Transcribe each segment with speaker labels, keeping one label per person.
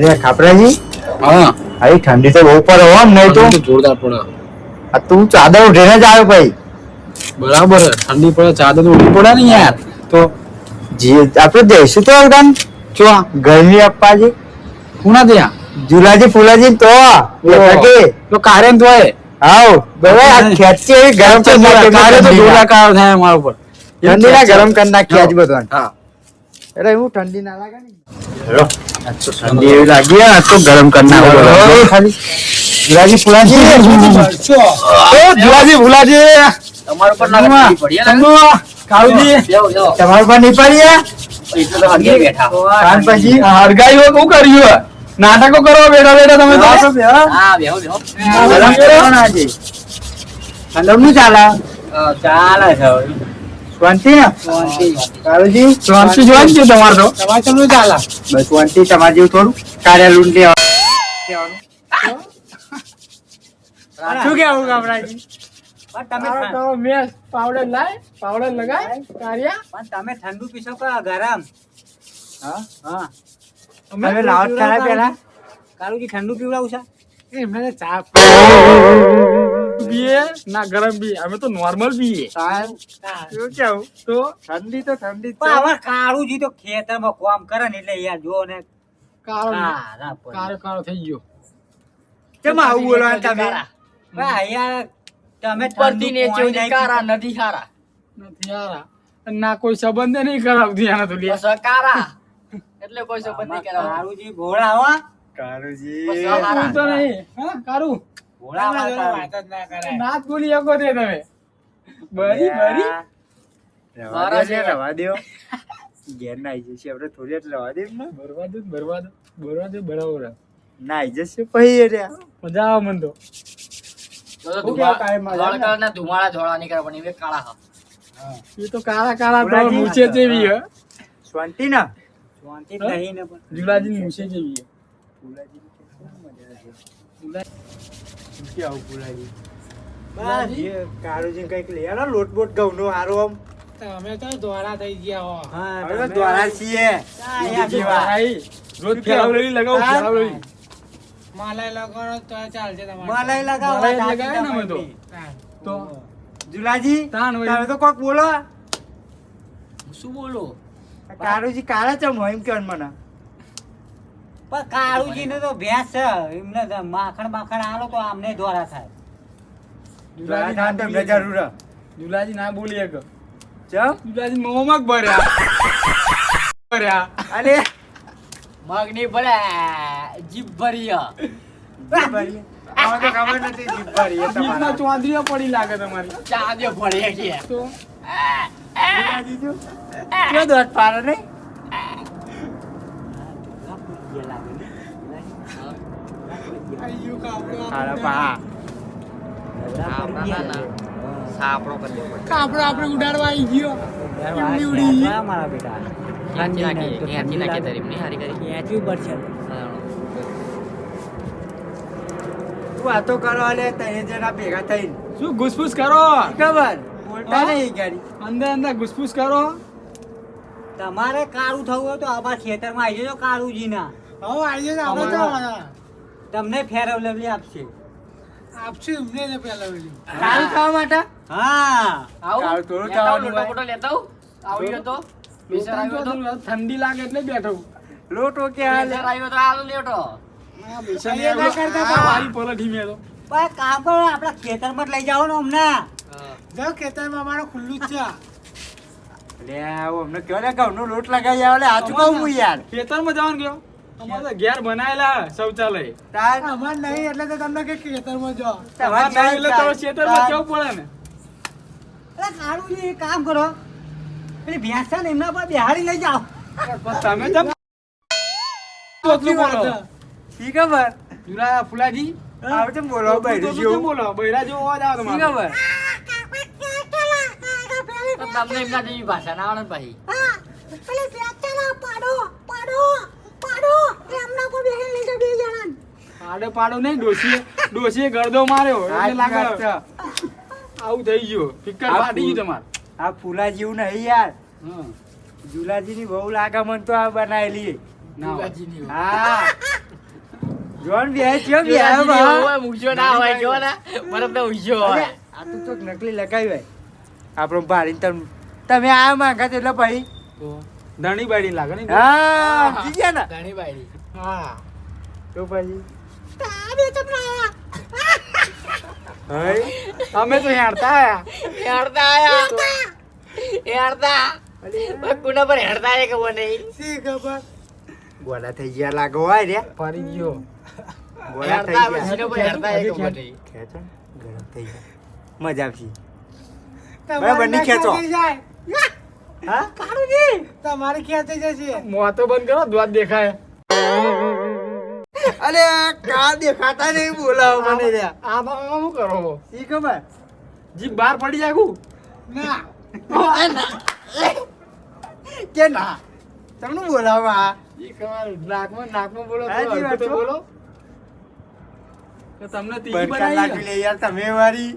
Speaker 1: અરે ખાપરાજી?
Speaker 2: હા.
Speaker 1: અહીં ઠંડી તો બહુ પડે હો નહીં તો.
Speaker 2: જોરદાર પડે.
Speaker 1: આ તું ચાદર ઉઠીને જ આવ્યો ભાઈ.
Speaker 2: બરાબર ઠંડી પડે ચાદર તો પડે ને યાર.
Speaker 1: તો જી આપણે જઈશું તો ગામ
Speaker 2: જો
Speaker 1: ગરમી અપ્પાજી
Speaker 2: કુણા ત્યાં
Speaker 1: જુલાજી ફુલાજી તો કે
Speaker 2: તો કારેન તો હોય
Speaker 1: આવ. બરાબર આ ખેંચી ગરમ તો
Speaker 2: કારે તો
Speaker 1: ઠંડીના.
Speaker 2: જોરદાર થાય મારા ઉપર.
Speaker 1: ઠંડીના ગરમ કરી નાખ્યા
Speaker 2: જ.
Speaker 1: બધું
Speaker 2: હા.
Speaker 1: એટલે હું ઠંડી ના લાગે ને હેલો ઠંડી એવી લાગી આ તો ગરમ કરી નાખો
Speaker 2: હા.
Speaker 1: ખાલી જુલાજી ફુલાજી ઓ જુલાજી ફુલાજી
Speaker 3: તમારા પર ના પડી હે
Speaker 1: કાળુજી
Speaker 3: બેહો, બેહો.
Speaker 1: તમારા પર નહીં પડી હે?
Speaker 3: તો બેઠા.
Speaker 1: કાન પછી
Speaker 2: હરગાઈ શું કર્યું હે? નાટકો કરો બેઠા બેઠા તમે તો.
Speaker 3: હા, બેહો, બેહો.
Speaker 1: ગરમ કરો ને ચાલે
Speaker 3: ચાલે છે.
Speaker 1: શાંતિ ને? કાળુજી?
Speaker 2: શાંતિ જોવાનું છે તમારે તો.
Speaker 1: તમારે કેમનું ચાલે બસ શાંતિ તમારે જેવું થોડું. કાર્ય લૂંટ લેવાનું શું કેવું ગામડાજી?
Speaker 3: પણ તમે
Speaker 2: પાવડર લાય પાવડર લગાય કાર્યા.
Speaker 3: પણ તમે ઠંડુ પીશો કે ગરમ?
Speaker 1: હા?
Speaker 3: હા.
Speaker 1: અમે લાવત કરાય પેલા
Speaker 3: કારુજી ઠંડુ પીવડાવું છે?
Speaker 2: એમને ચા પીએ ના ગરમ પીએ અમે તો નોર્મલ પીએ
Speaker 1: કેવું?
Speaker 2: તો?
Speaker 1: ઠંડી તો ઠંડી
Speaker 3: પણ
Speaker 1: છે.
Speaker 3: હવે કારુજી તો ખેતરમાં કોમ કરે ને એટલે યાર જો ને
Speaker 2: કાળો કાળો કાળો થઈ ગયો.
Speaker 1: કેમ આવું બોલવાનું તમે?
Speaker 3: યાર તમે પરથી
Speaker 4: ને
Speaker 3: નહીં
Speaker 4: કારા નથી હારા.
Speaker 2: નથી હારા. ના કોઈ સંબંધ નહીં કરાવતી આના તો લે
Speaker 4: બસ કારા એટલે કોઈ સંબંધ નહીં કરાવ
Speaker 3: કારુજી ભોળા હો
Speaker 1: કાળુજી
Speaker 2: તો નહીં. હા કારું નાથ બોલી શકો તે તમે. બરી બરી.
Speaker 4: મારા છે.
Speaker 1: રવા દો ઘેર ના આવી જશે. આપણે થોડી એટલે રવા દે
Speaker 2: બરબાદ બરબાદ જ બરાબર
Speaker 1: ના આવી જશે પછી રહ્યા.
Speaker 2: મજા આવે મન તો.
Speaker 4: ધોળ ધુમાડા ધોળા નીકળે પણ એ કાળા હા.
Speaker 2: એ તો કાળા કાળા તો મૂછે જેવી હે.
Speaker 1: શાંતિ ને
Speaker 3: શાંતિ નહીં ને પણ.
Speaker 2: જુલાજી મૂછે જેવી હે.
Speaker 1: આવું? બસ. જે કાળુજી કંઈક લઈ આલો લોટ બોટ ઘઉંનો હારો આમ.
Speaker 2: તમે તો ધોળા થઈ ગયા હો.
Speaker 3: હા,
Speaker 1: દ્વારા છીએ.
Speaker 3: હા,
Speaker 2: રોજ ફેરાવલેલી લગાવું
Speaker 4: તો ચાલશે
Speaker 3: માલાઈ લગાવો
Speaker 2: મલાઈ લગાવે ને અમે તો. તો
Speaker 1: જુલાજી
Speaker 2: તાન
Speaker 1: તમે તો કોક બોલો.
Speaker 4: શું બોલો?
Speaker 1: કાળુજી કાળા ચમ હોય એમ કે મને.
Speaker 3: પણ કાળુજીને તો ભેંસ છે. એમને માખણ માખણ આલો તો આમને દ્વારા થાય.
Speaker 1: દ્વારા થાય તો એમને જરૂર હે.
Speaker 2: ના બોલી એક.
Speaker 1: ચમ?
Speaker 2: જુલાજી મોમાં ભર્યા. ભર્યા.
Speaker 1: અરે
Speaker 4: મગની ભરે જીભ ભરી.
Speaker 1: આમાં તો ખબર નથી તમારા.
Speaker 2: ચોંદરીઓ પડી લાગે તમારી.
Speaker 4: ચા પડી ભરી કે
Speaker 2: તો
Speaker 1: દોઢ પાડે નહીં? હારા પા.
Speaker 4: આપણા ના ના સાપડો કરી દેવો પડે.
Speaker 2: આપણે આપણે ઉડાડવા આવી ગયો
Speaker 3: એમની
Speaker 2: ઉડી ગઈ.
Speaker 3: મારા બેટા
Speaker 4: ક્યાંથી નાખીએ? ક્યાંથી નાખીએ તારી એમની હારી કરી?
Speaker 3: ખેંચવી પડશે
Speaker 4: હા.
Speaker 1: તું વાતો કરો અલે જણા ભેગા થઈને
Speaker 2: શું ગુસફુસ કરો
Speaker 1: ખબર બોલતા નહીં ગાડી
Speaker 2: અંદર અંદર ગુસફુસ કરો
Speaker 3: તમારે કાળું થવું હોય તો અમારા ખેતરમાં આવી જજો કાળુજીના
Speaker 2: હવે આવી જાય
Speaker 3: અમારા. તમને ફેરવલવલી આપશે.
Speaker 2: આપશે એમને ને પેલા વેલી
Speaker 1: કાળું થવા માટે?
Speaker 3: હા.
Speaker 4: આવું?
Speaker 1: થોડું
Speaker 4: લેતા લોટો મોટો લેતા આવ્યો તો મિસર આવ્યો તો?
Speaker 2: ઠંડી લાગે એટલે બેઠો.
Speaker 1: લોટો કે હાલ?
Speaker 4: આવ્યો તો આલો લેટો.
Speaker 2: એ ના કરતા મારી પલટી મેલો
Speaker 3: પણ કામ કરો આપણા ખેતરમાં જ લઈ જાઓ ને અમને
Speaker 2: જો ખેતરમાં અમારો ખુલ્લું જ છે.
Speaker 1: લે આવો અમને કયો ને ઘઉંનો લોટ લગાવી આવે લે આચું કહું હું યાર.
Speaker 2: ખેતરમાં જવાનું ગયો અમારે ઘેર બનાયેલા શૌચાલય.
Speaker 1: તાર
Speaker 2: અમાર નહીં એટલે તો તમને કે ખેતરમાં જાઓ.
Speaker 1: તમારે
Speaker 2: તમારે નહીં એટલે
Speaker 1: તાર-
Speaker 2: ખેતરમાં જવું પડે ને?
Speaker 3: અરે કાળુજી એક કામ કરો. પેલી ભેંસ છે ને એમના પર બિહાડી લઈ જાઓ.
Speaker 2: તમે જેમ તોતલું બોલો.
Speaker 1: શી ખબર?
Speaker 2: જુલા ફુલાજી
Speaker 1: આવો તો બોલો બૈરી
Speaker 2: તોતલું બોલો બૈરા જેવો? અવાજ આવે
Speaker 1: શી ખબર
Speaker 4: તમને એમના જેવી ભાષા ના આવડે ને પાછી
Speaker 2: પાડો પાડો. નહીં ડોશીએ ડોશીએ ગરદો માર્યો. એટલે લાગે આવું થઈ ગયું. ફિક્કર
Speaker 1: આ
Speaker 2: ફાટી ગયું તમાર.
Speaker 1: આ ફૂલા જેવું નહીં યાર.
Speaker 2: હા.
Speaker 1: જુલાજી ની બહુ લાગે મને તો આ બનાવેલી.
Speaker 4: જુલાજીની.
Speaker 1: હા. જોન બે છે બે
Speaker 4: મુજો ના હોય જો ના. બરફ તો ઉજો હોય.
Speaker 1: આ તો તો નકલી લગાવી હોય. આપણો ભારી તમ તમે આ માંગા છે એટલે ભાઈ
Speaker 2: ધણી બાળી લાગે ને
Speaker 1: હા જી ના.
Speaker 4: ધણી બાયડી.
Speaker 2: હા.
Speaker 1: તો પછી
Speaker 2: અમે તો હેડતા આયા.
Speaker 4: હેડતા આયા હેડતા પણ પર હેડતા આયા ખબર નહીં
Speaker 1: શી ખબર? ગોળા થઈ ગયા લાગો હોય રે.
Speaker 2: ફરી ગયો.
Speaker 1: ગોળા થઈ
Speaker 4: હેડતા
Speaker 1: ગયા
Speaker 4: પર હેડતા આયા ખબર નહીં
Speaker 1: ખેંચો. ને, ગરમ થઈ ગયા. મજા આવશે. બરાબર નહીં ખેંચો. હા?
Speaker 2: તમારી ખેંચાઈ જશે. મોં તો બંધ કરો દ્વાર દેખાય.
Speaker 1: અરે કા દેખાતા નહીં બોલાવો મને રે
Speaker 2: આમાં શું કરો?
Speaker 1: ઈ ખબર?
Speaker 2: જીભ બહાર પડી કુ ના.
Speaker 1: કે ના? તમને બોલાવો
Speaker 2: ઈ ખબર નાકમાં નાકમાં બોલો તો. બોલો. તો તમને
Speaker 1: નાખી લે યાર તમે વારી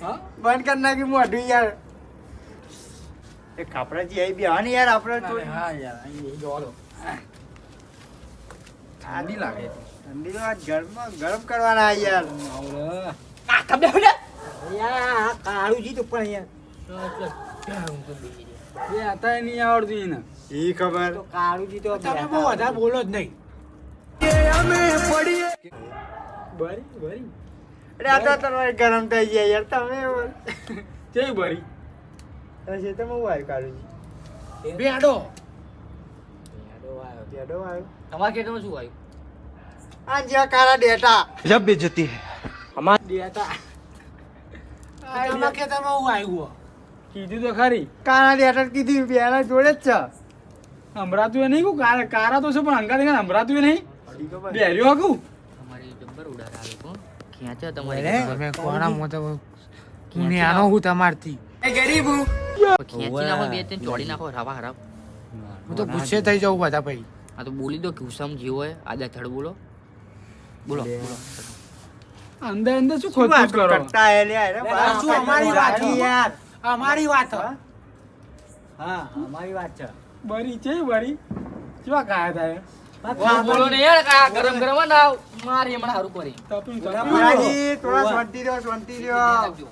Speaker 2: હા?
Speaker 1: બંધ કરી નાખી મોઢું યાર. એ ખાપરાજી આવી બે ને યાર આપણે
Speaker 2: હા યાર અહીં ઠંડી લાગે.
Speaker 1: ઠંડી તો આજ ગરમ ગરમ કરવાના યાર.
Speaker 4: આ કબડે ને.
Speaker 3: યાર કાળુજી તો પણ યાર
Speaker 2: એ હતા નહીં આવડતું એને.
Speaker 1: એ ખબર.
Speaker 3: તો કાળુજી તો
Speaker 2: તમે બહુ વધારે બોલો જ નહીં. બરી બરી
Speaker 1: અરે આ તો તમારે ગરમ થઈ ગયા યાર. તમે
Speaker 2: કેવી બરી
Speaker 1: છે તમે આવ્યું કાળુજી
Speaker 2: બેડો
Speaker 1: પેડો આવ્યો.
Speaker 4: તમારે ખેતરમાં શું આવ્યું?
Speaker 1: આ જ્યાં કારા ડેટા.
Speaker 2: દેતા તમારા ખેતરમાં હું આવ્યું કીધું તો ખરી.
Speaker 1: કારા ડેટા કીધી બેના જોડે જ છે.
Speaker 2: હમરાતું એ નહીં કુ? કારા કારા તો છે પણ અંગા દેખા હમરાતું એ નહીં? બેર્યો હકું
Speaker 4: તમારી જબ્બર ઉડાડ આવે કો ખેંચો તમારે
Speaker 1: તમે
Speaker 4: જબ્બર.
Speaker 2: મોતો મોટો આનો હું તમારથી.
Speaker 4: ખેંચી નાખો બે ત્રણ ચોડી નાખો રવા હરાવ.
Speaker 2: હું તો ગુસ્સે થઈ જાઉં બધા ભાઈ.
Speaker 4: આ તો બોલી દો કે હું સમજી હોય આ થડ બોલો. બોલો. બોલો
Speaker 2: અંદર અંદર શું ખોટું કરો?
Speaker 3: શું અમારી વાત છે યાર?
Speaker 2: અમારી વાત
Speaker 3: હા? અમારી વાત છે.
Speaker 2: બરી છે બરી. કેવા કાયા થાય
Speaker 4: બોલો, બોલો ને યાર કા ગરમ ગરમ ના મારી હમણાં હારું કરી.
Speaker 2: તપી
Speaker 1: થોડા શાંતિ રહ્યો શાંતિ રહ્યો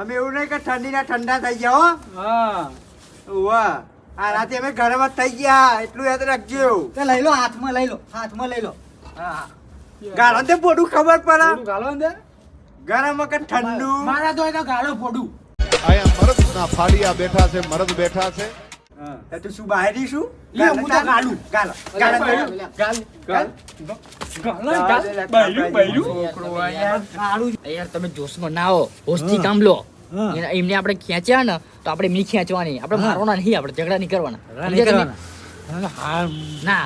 Speaker 1: અમે એવું નહીં કે ઠંડીના ઠંડા થઈ ગયા હો. વાહ આ રાતે અમે ગરમ જ થઈ ગયા એટલું યાદ રાખજો.
Speaker 3: તો લઈ લો હાથમાં લઈ લો હાથમાં લઈ લો.
Speaker 2: હા.
Speaker 1: ગાળો તે પોડું ખબર પડે.
Speaker 2: ગાળો અંદર
Speaker 1: ગરમ કે ઠંડુ.
Speaker 2: મારા તો તો ગાળો પોડું
Speaker 5: આયા મરદ ના ફાડિયા બેઠા છે મરદ બેઠા છે.
Speaker 1: હા, તો તું શું બહારી શું
Speaker 2: લે, હું તો ગાળું. ગાળો. ગાળો યાર
Speaker 3: કાળું
Speaker 4: યાર તમે જોશમાં ના આવો હોશથી કામ લો. એમને આપણે ખેંચ્યા ને તો આપણે મી ખેંચવાની. આપણે મારવાના નહીં આપણે ઝઘડા નહીં કરવાના. ના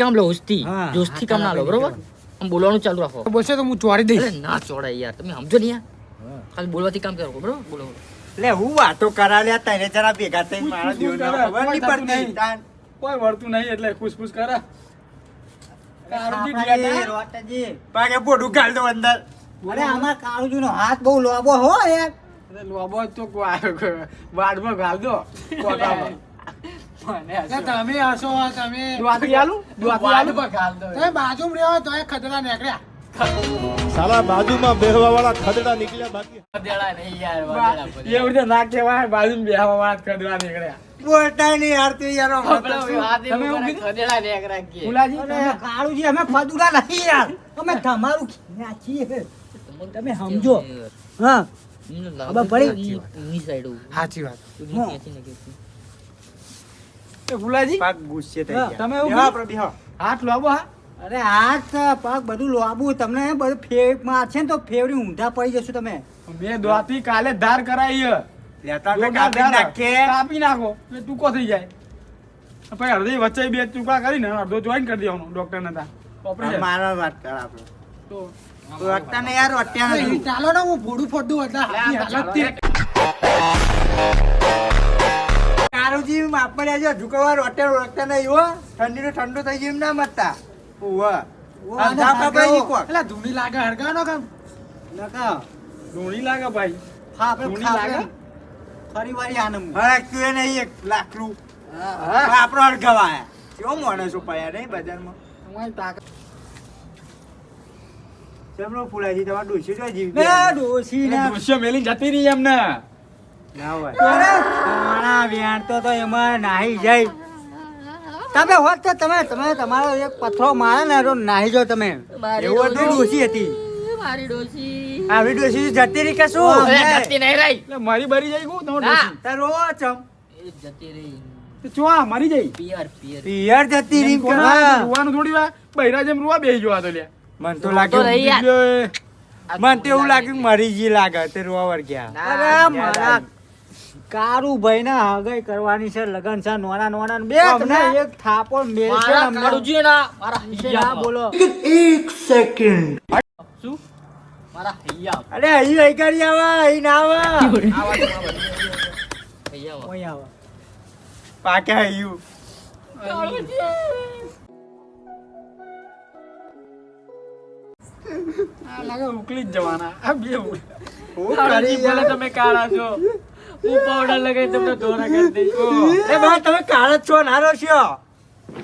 Speaker 4: કામ લો હોશથી જોસ્તી કામ ના લો બરોબર? આમ બોલવાનું ચાલુ રાખો.
Speaker 2: બોલશે તો હું ચોરી દઈશ.
Speaker 4: ના ચોરાય યાર તમે સમજો ને યાર. ખાલી બોલવાથી કામ કરો બરોબર? બોલો.
Speaker 1: લે હું વાતો કરા લે તને જરા ભેગા થઈ મારા
Speaker 2: દેવ
Speaker 1: ખબર નહીં પડતી
Speaker 2: કોઈ વળતું નહીં એટલે ખુશફુશ કરા.
Speaker 1: પાકે બોડું ગાળ દો અંદર.
Speaker 3: અરે આમાં કાળુજી નો હાથ બહુ લોબો હો યાર.
Speaker 2: લોબો તો વાડમાં ગાલ દો કોટામાં.
Speaker 6: તમે હસો તમે.
Speaker 2: દ્વારથી આલું? દ્વારથી આલું?
Speaker 6: તમે બાજુ રહ્યો તો એ ખતરા નીકળ્યા.
Speaker 5: સાલા બાજુમાં બેહવા વાળા ખદડા નીકળ્યા બાકી.
Speaker 2: એવી રીતે ના કહેવાય બાજુમાં બેહવા વાળા ખદડા નીકળ્યા.
Speaker 1: બોલતા નહીં યાર તું યાર?
Speaker 2: ફુલાજી,
Speaker 3: કાળુજી અમે ફદુડા નહીં યાર. અમે તમારું ખેંચ્યા છીએ. તમે સમજો. હા. પડી?
Speaker 2: સાચી વાત.
Speaker 4: નહીં.
Speaker 2: એ ફુલાજી?
Speaker 1: પાક ગુસ્સે થઈ ગયા.
Speaker 2: તમે એવું?
Speaker 1: આપણે બેહો.
Speaker 2: હાથ લોબો હા.
Speaker 3: અરે હાથ પાક બધું લોબું તમને બધું ફેકમાં છે ને તો ફેવરી ઊંધા પડી જશો તમે.
Speaker 2: બે દ્વાતી કાલે ધાર કરાઈ.
Speaker 1: લેતા કાપી
Speaker 2: નાખો. એટલે ટૂંકો થઈ જાય. પછી અડધી વચ્ચે બે ટૂંકા કરીને અડધો જોઈન કરી દેવાનો ડોક્ટર ને
Speaker 1: આ મારા વાત કર આપણે
Speaker 2: તો
Speaker 1: તો ને યાર અત્યારે
Speaker 6: ચાલો ને હું ભોડું ફોડું એટલે તે
Speaker 1: કારુજી માપમાં રહેજો ઝુકવા રોટે રોકતા નહીં હો. ઠંડી નું ઠંડુ થઈ ગયું ના મતતા.
Speaker 6: એટલે ધૂની લાગે હરગાનો કામ.
Speaker 3: નકા.
Speaker 2: ધૂણી લાગે ભાઈ.
Speaker 3: હા
Speaker 2: ધૂણી લાગે?
Speaker 3: ફરી વારી આનંદ
Speaker 1: એ નહીં એક લાકડું.
Speaker 3: હા.
Speaker 1: આપણો અડગવાયા કેવો માણસ પડ્યા નહીં બજારમાં?
Speaker 2: તમારી તાકાત.
Speaker 1: ચમનો ફૂલાજી તમારે ડોસી જો જીવ
Speaker 3: ના ડોસી
Speaker 2: ડોશીઓ મેલી જતી રહી એમને.
Speaker 1: ના હોય.
Speaker 3: અરે કાણા વ્યાણતો તો એમાં નાહી જાય. તમે હોત તો તમે તમે તમારો એક પથરો મારે ને તો નાહી જાઓ તમે. એવું હતું
Speaker 4: ડોશી.
Speaker 3: ડોશી હતી.
Speaker 4: મારી ડોસી
Speaker 3: આવી ડોસી જતી રહી કે શું?
Speaker 4: જતી નહીં રહી
Speaker 2: મારી બરી જાય કહું તમારે
Speaker 3: તારો ચમ.
Speaker 4: એ જતી રહી.
Speaker 2: ચો મરી જાય?
Speaker 4: પિયર પિયર.
Speaker 3: પિયર જતી રહી.
Speaker 2: રૂવાનું થોડી વાર બૈરા જેમ રૂવા બેહી જોવા તો લે
Speaker 3: મન તો લાગ્યું મન તો એવું લાગ્યું મરી જી લાગે તે રોવા વળગ્યા
Speaker 4: ગયા.
Speaker 3: અરે મારા કારું ભાઈ ના હગાઈ કરવાની છે લગન છે નોના નોના બે તમને એક થાપો મેલ છે.
Speaker 4: કાળુજી ના મારા હૈયા
Speaker 3: બોલો.
Speaker 4: એક સેકન્ડ શું? મારા હૈયા
Speaker 3: અરે અહીં અહીં કરી આવા? અહીં ના આવા?
Speaker 4: આવા આવા. હૈયા
Speaker 3: આવા. પાકે અહીં
Speaker 2: લાગે ઉકલી જ જવાના. આ બે
Speaker 3: હું કરી
Speaker 2: તમે કાળા છો. હું પાવડર લગાવી તમને ધોરા કરી દઈશ.
Speaker 3: એ બા તમે કાળ જ છો નારો છો.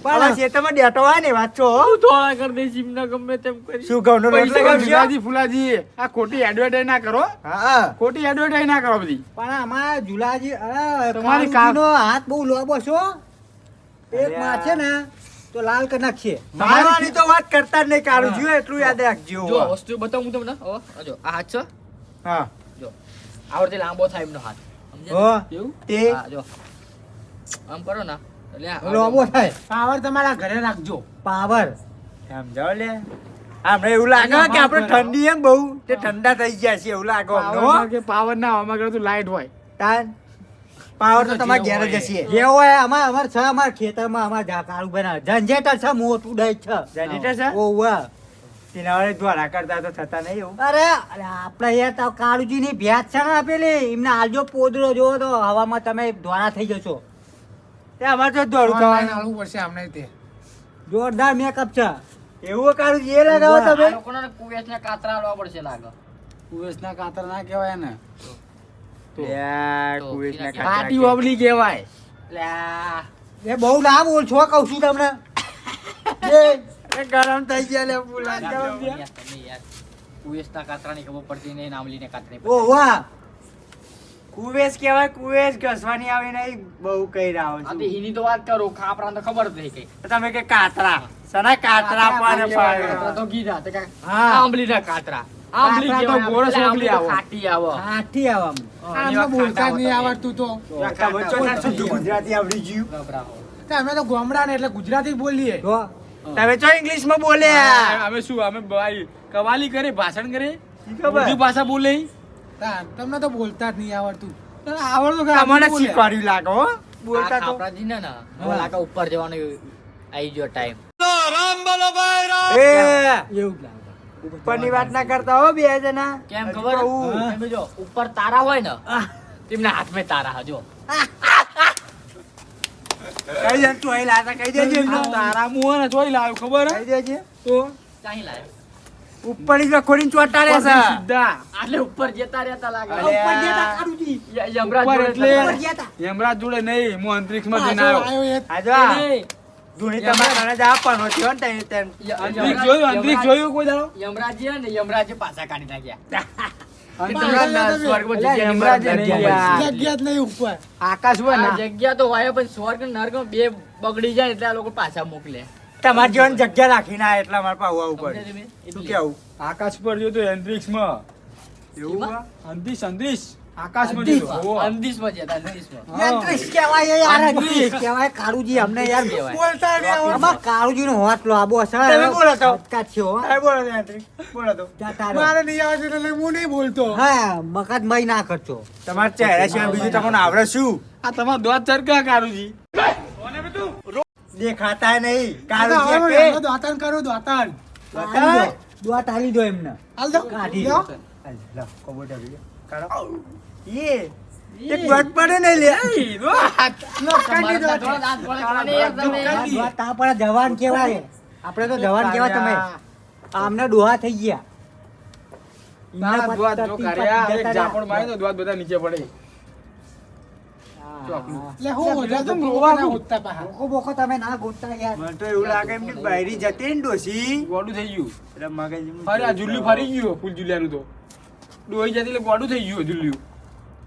Speaker 3: પણ છે તમે ડેટો હોય ને વાંચો
Speaker 2: હું. ધોળા કરી દઈશ ઇમને ગમે તેમ કરી.
Speaker 3: શું લોટ
Speaker 2: પૈસા
Speaker 3: લગાવશો?
Speaker 2: ફુલાજી ફુલાજી આ ખોટી એડવર્ટાઇઝ ના કરો.
Speaker 3: હા
Speaker 2: ખોટી એડવર્ટાઇઝ ના કરો બધી.
Speaker 3: પણ આમાં જુલાજી અરે
Speaker 2: તમારી
Speaker 3: કાળુજીનો હાથ બહુ લોબો છો એક માં છે ને તો લાલ કરી નાખીએ. મારવાની તો વાત કરતા જ નહીં કાળુજી એટલું યાદ રાખજો.
Speaker 4: જો વસ્તુ બતાવું હું તમને ઓ આ જો આ હાથ છે.
Speaker 3: હા.
Speaker 4: આવડતે લાંબો થાય એમનો હાથ.
Speaker 3: તે?
Speaker 4: જો. આમ કરો ને એટલે આ-
Speaker 3: થાય.
Speaker 6: પાવર તમારા ઘરે રાખજો.
Speaker 3: પાવર સમજાવ લે. આપણે એવું લાગે કે આપણે ઠંડી એમ બહુ તે ઠંડા થઈ ગયા છે એવું લાગે
Speaker 2: કે પાવર ના હોય અમારે તો લાઈટ હોય.
Speaker 3: તાન. પાવર તો તમારે ઘેર જ હશે. જે હોય અમાર અમાર છે અમાર ખેતરમાં અમાર જા કાળું જનરેટર છે મોટું દઈ છે? ઓવા તેના વડે દ્વારા કરતા તો થતા નહીં એવું. અરે અરે આપણે યાર તો કાળુજીની ભેંસ છે ને પેલી એમને આલજો પોદરો જોવો તો હવામાં તમે દ્વારા થઈ જશો. તે અમારે તો દોડું થવાનું.
Speaker 6: આલવું પડશે અમને તે.
Speaker 3: જોરદાર મેકઅપ છે. એવું કાળુજી એ લગાવો તમે.
Speaker 4: લોકોને કુવેસના કાતરા આલવા પડશે લાગે.
Speaker 2: કુવેસના કાતર ના કહેવાય ને
Speaker 3: કુવેસના
Speaker 4: કિના
Speaker 2: પાટી ઓબલી કહેવાય.
Speaker 3: એ બહુ ના બોલ છો કહું છું તમને. ગરમ થઈ ગયા લે બોલા
Speaker 4: તમે યાર કુવેસના કાતરાની ખબર પડતી નહીં નામલીને કાતરાની
Speaker 3: ઓ વાહ. કુવેસ કહેવાય કુવેસ ઘસવાની આવે નહીં બહુ
Speaker 4: કઈ તો
Speaker 3: છું.
Speaker 4: એની તો વાત કરો ખાપરા તો ખબર થઈ કઈ
Speaker 3: તમે કે કાતરા. સના કાતરા પાને
Speaker 4: કાતરા તો કીધા તે
Speaker 3: હા.
Speaker 4: આંબલીના કાતરા. આંબલી
Speaker 2: કાતરા ગોળો
Speaker 4: એટલે આંબલી
Speaker 2: સોંપલી
Speaker 4: તો
Speaker 2: આવો.
Speaker 4: ખાટી આવો.
Speaker 3: આમ. આવા
Speaker 6: બોલતા નહીં આવડતું તો.
Speaker 3: ગુજરાતી આવડી ગયું.
Speaker 6: અમે તો ગોમડા ને એટલે ગુજરાતી બોલીએ.
Speaker 3: તો? તમે ચો ઇંગ્લિશમાં બોલ્યા
Speaker 2: અમે શું અમે ભાઈ કવાલી કરે ભાષણ કરે? ઉર્દુ ભાષા બોલે.
Speaker 6: તમને તો બોલતા જ નહીં આવડતું.
Speaker 2: આવડતું કે
Speaker 3: તમને શીખવાડ્યું લાગો બોલતા તો.
Speaker 4: ના ને હવે ઉપર જવાનો આવી ગયો ટાઈમ
Speaker 3: એ એવું જ લાગે. ઉપરની વાત ના કરતા હો બે જણા.
Speaker 4: કેમ ખબર? જો ઉપર તારા હોય ને તેમના હાથમાં તારા હજો
Speaker 3: કઈ દે તું અહીં લાતા કઈ દેજે.
Speaker 2: તારા મુહ ને જોઈ લાવ ખબર હે?
Speaker 3: કહી દેજે
Speaker 2: તો
Speaker 4: ચાહી લાયો
Speaker 3: ઉપર જ ચોટા રે સા
Speaker 2: સીધા
Speaker 4: એટલે ઉપર જતા રહેતા લાગે
Speaker 3: ઉપર. જતા કાળુજી.
Speaker 4: યમરાજ જોડે
Speaker 2: એટલે-
Speaker 3: ઉપર જતા.
Speaker 2: યમરાજ જોડે નહીં હું અંતરિક્ષમાં જઈને આવ્યો
Speaker 6: આવ્યો એ
Speaker 3: આ જો આ.
Speaker 4: નહીં.
Speaker 3: ધૂણી તમારા જ આપવાનો થયો ને તઈ તેમ.
Speaker 2: અંતરિક્ષ
Speaker 4: યમરાજ-
Speaker 2: જોયું અંતરિક્ષ જોયું કોઈ દાડો
Speaker 4: યમરાજ હે ને યમરાજે પાછા કાઢી નાખ્યા
Speaker 2: આકાશ હોય
Speaker 4: જગ્યા તો હોય પણ સ્વર્ગ નર્ગ બે બગડી જાય એટલે આ લોકો પાછા મોકલે.
Speaker 3: તમારી જેવાની જગ્યા રાખીને ના એટલા મારા પાસે ઉપર. શું કેવું?
Speaker 2: આકાશ પર જો તો અંતરિક્ષમાં.
Speaker 3: એવું? આ?
Speaker 2: આકાશમાં.
Speaker 4: અંદિશમાં જતા અંદિશમાં
Speaker 3: કહેવાય યાર. કહેવાય. કાળુજી અમને યાર
Speaker 6: નહીં
Speaker 1: તમે બોલો તો. બોલો યાત્રી. બોલો તો.
Speaker 6: મારે નહીં આવડતું એટલે હું નહીં બોલતો.
Speaker 3: હા મગજમય ના કરજો
Speaker 1: તમારા ચહેરા સિવાય બીજું તમને આવડે શું?
Speaker 2: આ તમારો દોત ચરકા કારુજી
Speaker 3: દેખાતા નહીં.
Speaker 6: આ તો હવે
Speaker 3: કાળુજી
Speaker 6: એમનો દોતાન કરું દોતાન.
Speaker 3: આલી દો. દોત આલી દો એમને.
Speaker 6: હાલ દો.
Speaker 3: કાઢી દો. હાલ, લો, કબૂતર લઈ લો. એક દોત પડે ને લે.
Speaker 6: લોખંડની દોત.
Speaker 4: થોડા દાંત પડે ખરા ને યાર તમે.
Speaker 3: આ દોત તા પણ જવાન કેવાય આપણે તો જવાન કેવા તમે. આમને ડોહા થઈ ગયા.
Speaker 2: ફરી જુલ્લું ફરી ગયું ફૂલ જુલિયાનું તો. ડોહી જતી એટલે ગોડું થઈ ગયું
Speaker 1: એવું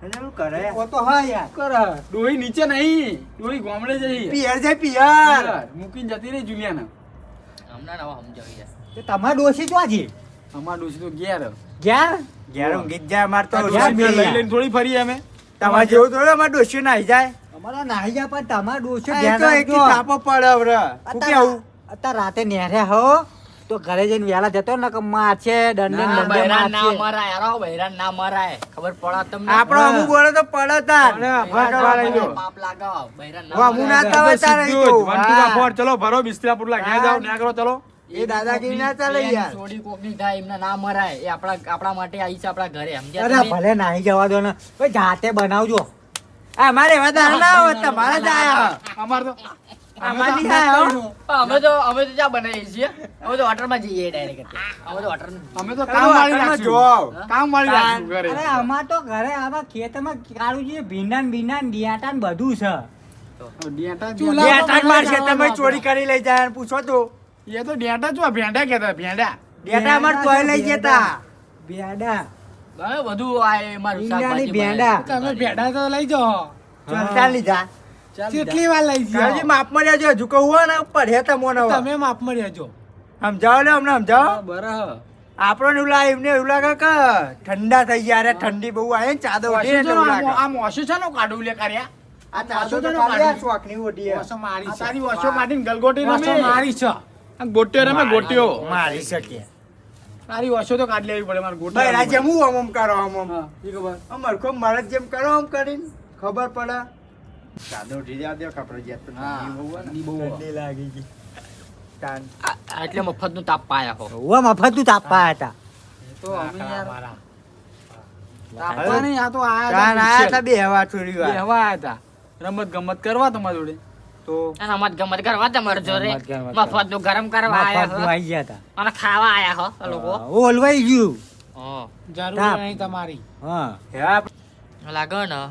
Speaker 1: કરે?
Speaker 3: ઓ તો હા યાર.
Speaker 2: કર? ડોહી નીચે નહીં. ડોહી ગામડે જઈ
Speaker 1: પિયર જાય પિયર.
Speaker 2: મૂકીને જતી રહી જુલિયાને.
Speaker 4: હમણાં નવા સમજાવી જાય
Speaker 3: તો તમાર ડોશી તો આજી
Speaker 2: અમાર ડોશી તો ઘેર.
Speaker 3: ગયા
Speaker 1: ઘેર ઊંઘી જાય અમાર તો
Speaker 3: ઘેર
Speaker 2: બે
Speaker 3: બે.
Speaker 2: લઈ લઈને થોડી ફરી અમે.
Speaker 1: તમારે જેવું થોડું અમાર ડોશી નાઈ જાય.
Speaker 3: અમારા નાહી જાય પણ તમાર ડોશી
Speaker 1: આ
Speaker 3: ધ્યાન
Speaker 1: તો એકી
Speaker 3: રાખજો
Speaker 1: પડે હવે. કેવું?
Speaker 3: અત્યારે રાતે નેહરે હો. તો ઘરે જઈને વહેલા જતો ને કે મારશે દંડે
Speaker 4: ના,
Speaker 3: દંડે
Speaker 4: ના મરાય હારો, બૈરાન ના મરાય. ખબર પડા તમને?
Speaker 1: આપણો અમુક બોલે તો પડે તાર.
Speaker 4: પાપ લાગો બૈરાન ના
Speaker 1: હું ના તાવે તારે તો.
Speaker 2: the
Speaker 1: હા.
Speaker 2: ચલો ભરો બિસ્તરા પુટલા ઘેર જાઓ ન્યા કરો ચલો.
Speaker 1: એ દાદાગીરી ના ચાલે યાર.
Speaker 4: છોડી કોકની થાય એમને ના મરાય. એ આપણા આપણા માટે આવી છે આપણા ઘરે. સમજ્યા
Speaker 3: અરે ભલે નાહી જવા દો ને. ભાઈ જાતે બનાવજો.
Speaker 1: આ મારે વધારે ના હોત તમારે જ આયા.
Speaker 2: અમાર તો
Speaker 1: અમારે નહીં આયા હો.
Speaker 4: પણ અમે તો અમે તો જ્યાં બનાવીએ છીએ અમે તો હોટલમાં જઈએ ડાયરેક્ટ અમે તો હોટલ
Speaker 2: અમે તો કામ વાળી
Speaker 1: હોટલમાં
Speaker 2: કામ વાળી રાખશું ઘરે.
Speaker 3: અરે આમાં તો ઘરે આમાં ખેતરમાં કાળું ભીંડા ભીંડા ને બધું છે.
Speaker 2: ડેટા
Speaker 6: ચૂલા
Speaker 1: બે ત્રણ વાર ખેતરમાં ચોરી કરી લઈ જાય પૂછો તો.
Speaker 2: એ તો ડેટા જો ભેંડા કેતા ભેંડા?
Speaker 1: ડેટા અમાર કોઈ લઈ જતા.
Speaker 3: ભેંડા.
Speaker 4: બધું આ મારું
Speaker 3: ભેંડા.
Speaker 6: તમે ભેડા તો લઈ જાઓ.
Speaker 1: ચાલતા લીધા.
Speaker 6: કેટલી વાર લઈ
Speaker 1: કાળજી
Speaker 6: માપ
Speaker 1: માપમાં રહેજો હજુ કહું ને ઉપર હે તમો ને
Speaker 6: તમે માપમાં રહેજો
Speaker 1: સમજાવો ને અમને સમજાવો.
Speaker 2: બરાબર.
Speaker 1: આપણો ને ઉલા એમને એવું લાગે કે ઠંડા થઈ ગયા અરે ઠંડી બહુ આવે ને ચાદર ઓઢી એટલે
Speaker 2: આ મોસી છે ને કાઢું લે કર્યા
Speaker 1: આ ચાદર તો
Speaker 2: કાઢ્યા.
Speaker 1: શોખની ઓઢી.
Speaker 6: ઓછો મારી
Speaker 2: આ
Speaker 6: છે.
Speaker 2: તારી વોશો કાઢીને ગલગોટી
Speaker 6: ઓછો
Speaker 2: રમે
Speaker 6: મારી છે.
Speaker 2: આ ગોટીઓ રમે ગોટીઓ.
Speaker 1: મારી શકીએ
Speaker 2: તારી ઓછો તો કાઢી લેવી પડે મારે ગોટી
Speaker 1: ભાઈ જેમ હું આમ આમ કરો આમ આમ.
Speaker 2: ખબર?
Speaker 1: અમાર કો મારે જેમ કરો આમ કરીને. ખબર પડે. ચાદર ઉઠી જવા કપડે જ્યાં તો
Speaker 2: હા,
Speaker 1: બહુ
Speaker 2: ઠંડી બહુ હોય.
Speaker 1: ઠંડી લાગી ગઈ તાન.
Speaker 4: આ- આ એટલે મફતનું તાપ પાયા હો.
Speaker 3: ઓવા મફત તું તાપવા હતા.
Speaker 2: તો અમે યાર તાપવા નહીં, આ તો આયા હતા
Speaker 1: બે હવા થોડી
Speaker 2: બે હવા આયા હતા. રમત ગમત કરવા તમારી જોડે?
Speaker 1: તો
Speaker 4: રમત ગમત કરવા તમારે જોડે. મફતનું ગરમ કરવા આયા
Speaker 3: ગયા હતા.
Speaker 4: અને ખાવા આયા હો લોકો.
Speaker 3: ઓલવાઈ ગયું.
Speaker 6: જરૂર નહીં તમારી.
Speaker 3: હા.
Speaker 1: હે
Speaker 4: ને.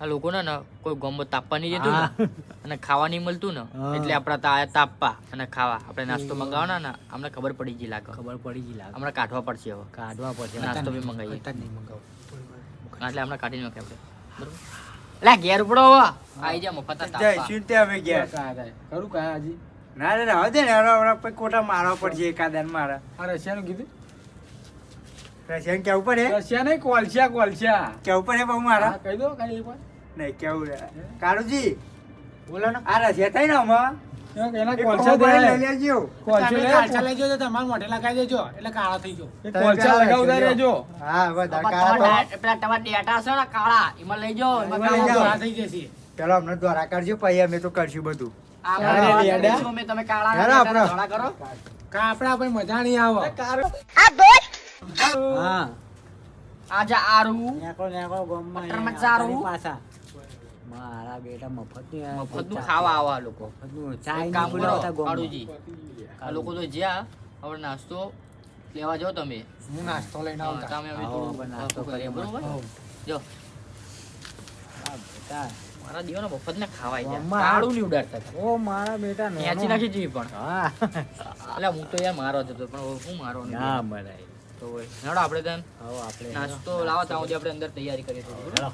Speaker 4: આ લોકોને ને કોઈ ગમત તાપવા નહીં
Speaker 3: જતું.
Speaker 4: ને અને ખાવા નહીં મળતું ને એટલે આપડા તા તાપવા અને ખાવા. આપણે નાસ્તો મંગાવવાના ને અમને ખબર પડી ગઈ લાગે.
Speaker 3: ખબર પડી ગઈ લાગે.
Speaker 4: હમણાં કાઢવા પડશે હવે.
Speaker 3: કાઢવા પડશે.
Speaker 4: નાસ્તો બી મંગાવીએ. એટલે હમણાં કાઢી નાખે આપણે. બરોબર? લા ઘેર ઉપડો હવે. આઈ જા મફત જય તાપવા.
Speaker 1: જઈશું ને તે અમે
Speaker 2: થાય. ખરું કાયા હજી?
Speaker 1: ના રે હવે દે ને હવે હમણાં કોટા મારવા પડશે એકાદાને મારા.
Speaker 2: આ રશિયાનું કીધું?
Speaker 1: રશિયન કેવું પડે
Speaker 2: રશિયા નહીં કોલસિયા કોલસિયા.
Speaker 1: કેવું પડે બહુ મારા?
Speaker 2: કહી દો કઈ પણ
Speaker 1: નહીં કેવું રે કાળુજી
Speaker 6: બોલો ને.
Speaker 1: આ રશિયા થઈ ને આમાં?
Speaker 4: પેલા છે ને કાળા એમાં લઈ જાઓ એમાં
Speaker 1: એમાં લઈ
Speaker 4: કાળા
Speaker 1: જાઓ.
Speaker 6: કાળા થઈ જશે.
Speaker 1: ચલો અમને દ્વારા કરજો પછી અમે તો કરશું બધું. આપણો.
Speaker 4: ધોળા કરો.
Speaker 6: કા આપડા ભાઈ મજા નહીં આવે.
Speaker 3: હા.
Speaker 4: આજે આરું.
Speaker 3: નેકો નેકો ગોમમાં અહીંયા પાછા. મારા બેટા મફત
Speaker 4: મફતનું ખાવા આવા લોકો. એક કામ કરો કાળુજી. આ લોકો તો જ્યાં હવે નાસ્તો લેવા જાઓ તમે.
Speaker 6: હું નાસ્તો લઈને આવતા.
Speaker 4: તમે હવે થોડું
Speaker 3: નાસ્તો
Speaker 4: કરીએ. બરોબર? જો.
Speaker 3: આ બેટા.
Speaker 4: મારા દીવાનો મફત ને ખાવાય જાય. કાળું નહીં ઉડાડતા
Speaker 3: ઓ મારા બેટા નાનો.
Speaker 4: ખેંચી નાખી જઈએ પણ.
Speaker 3: હા.
Speaker 4: એટલે હું તો યાર મારો જતો પણ હું મારો
Speaker 3: ના મરાય
Speaker 4: તો હોય. હેડો આપણે then.
Speaker 3: હવે આપણે
Speaker 4: નાસ્તો લાવો ત્યાં સુધી આપણે અંદર તૈયારી કરીએ થોડી,
Speaker 3: હેલો.